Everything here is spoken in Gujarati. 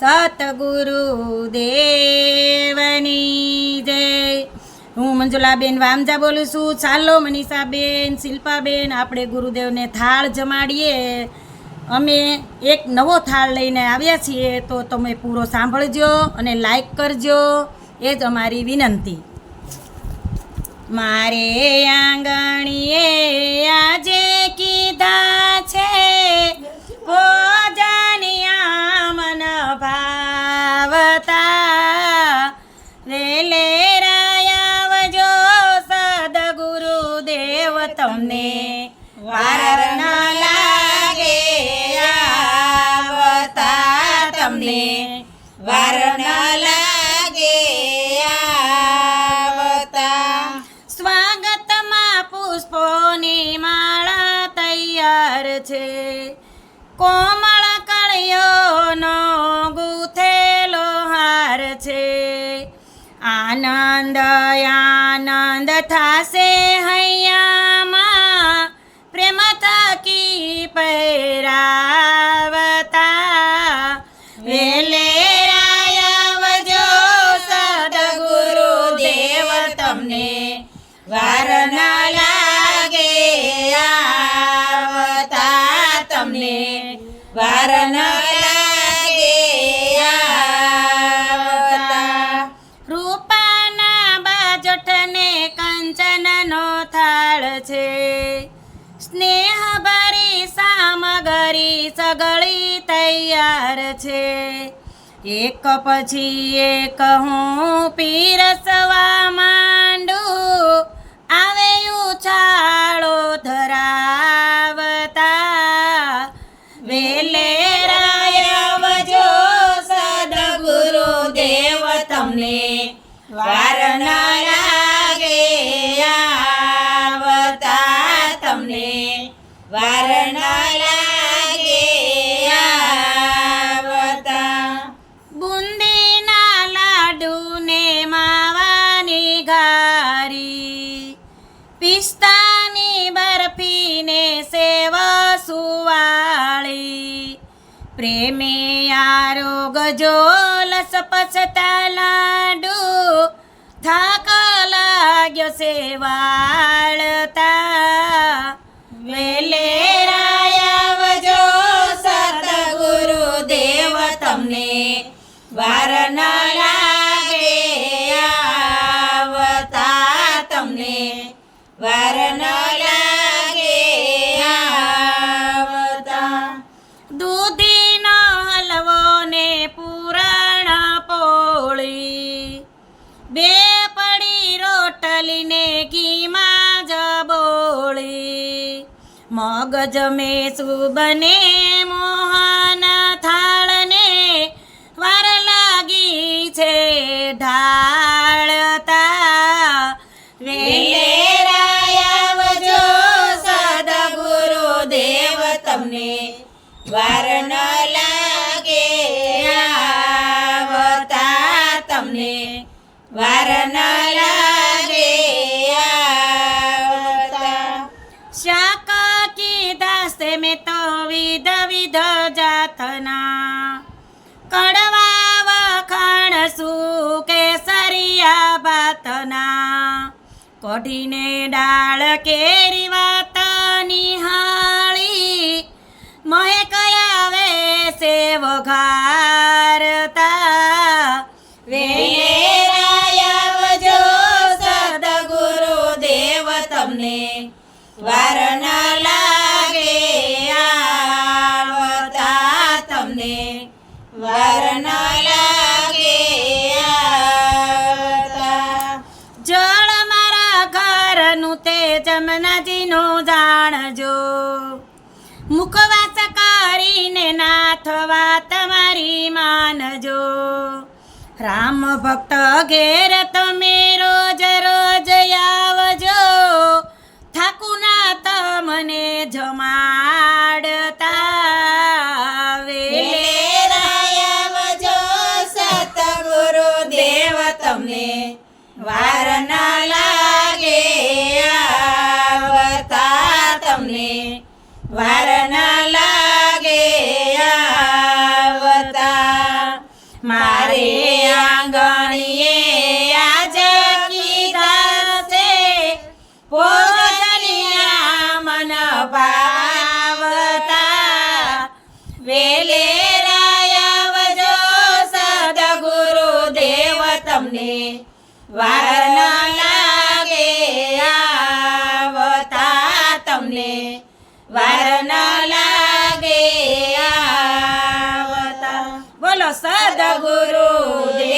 સતગુરુ દેવની જય. હું મંજુલાબેન વામજા બોલું છું. ચાલો મનીષાબેન, શિલ્પાબેન, આપણે ગુરુદેવને થાળ જમાડીએ. અમે એક નવો થાળ લઈને આવ્યા છીએ, તો તમે પૂરો સાંભળજો અને લાઈક કરજો. એ જ અમારી વિનંતી. મારે આંગણીએ તમને વાર ન લાગે આવતા તમને વાર ન લાગે આવતા સ્વાગતમાં પુષ્પોની માળા તૈયાર છે. કોમળ કળિયોનો ગૂથેલો હાર છે. આનંદ આનંદ થાશે હૈયામાં થકી સામગરી સગળી તૈયાર છે. એક પછી એક હું પીરસવા માંડું. આવે ઉછાળો ધરાવતા પ્રેમે આરોગજો લસપસતા લાડુ થાક લાગ્યો સેવાળતા મગજ મેસુ બને મોહન થાળને વાર લાગી છે ઢાળતા. વેલે તો વિધ વિધ જાતના. કડવા વખાણ શું કેસરિયા ભાતના. કઢીને ડાળ કેરી વાત નિહાળી મહે કયા વે સે વઘારતા. વે વાર જળ મારા ઘરનું તે જમનાજીનું જાણજો. મુખવાસ કરીને નાથ વાત મારી માનજો. રામ ભક્ત ઘેર વાર ન લાગે આવતા. મારે આંગણીએ આજ કીધા છે, ભોજનિયા મન ભાવતા. વેલે રાયવજો સદગુરુ દેવ તમને. વાર ન સદગુરુ દેવ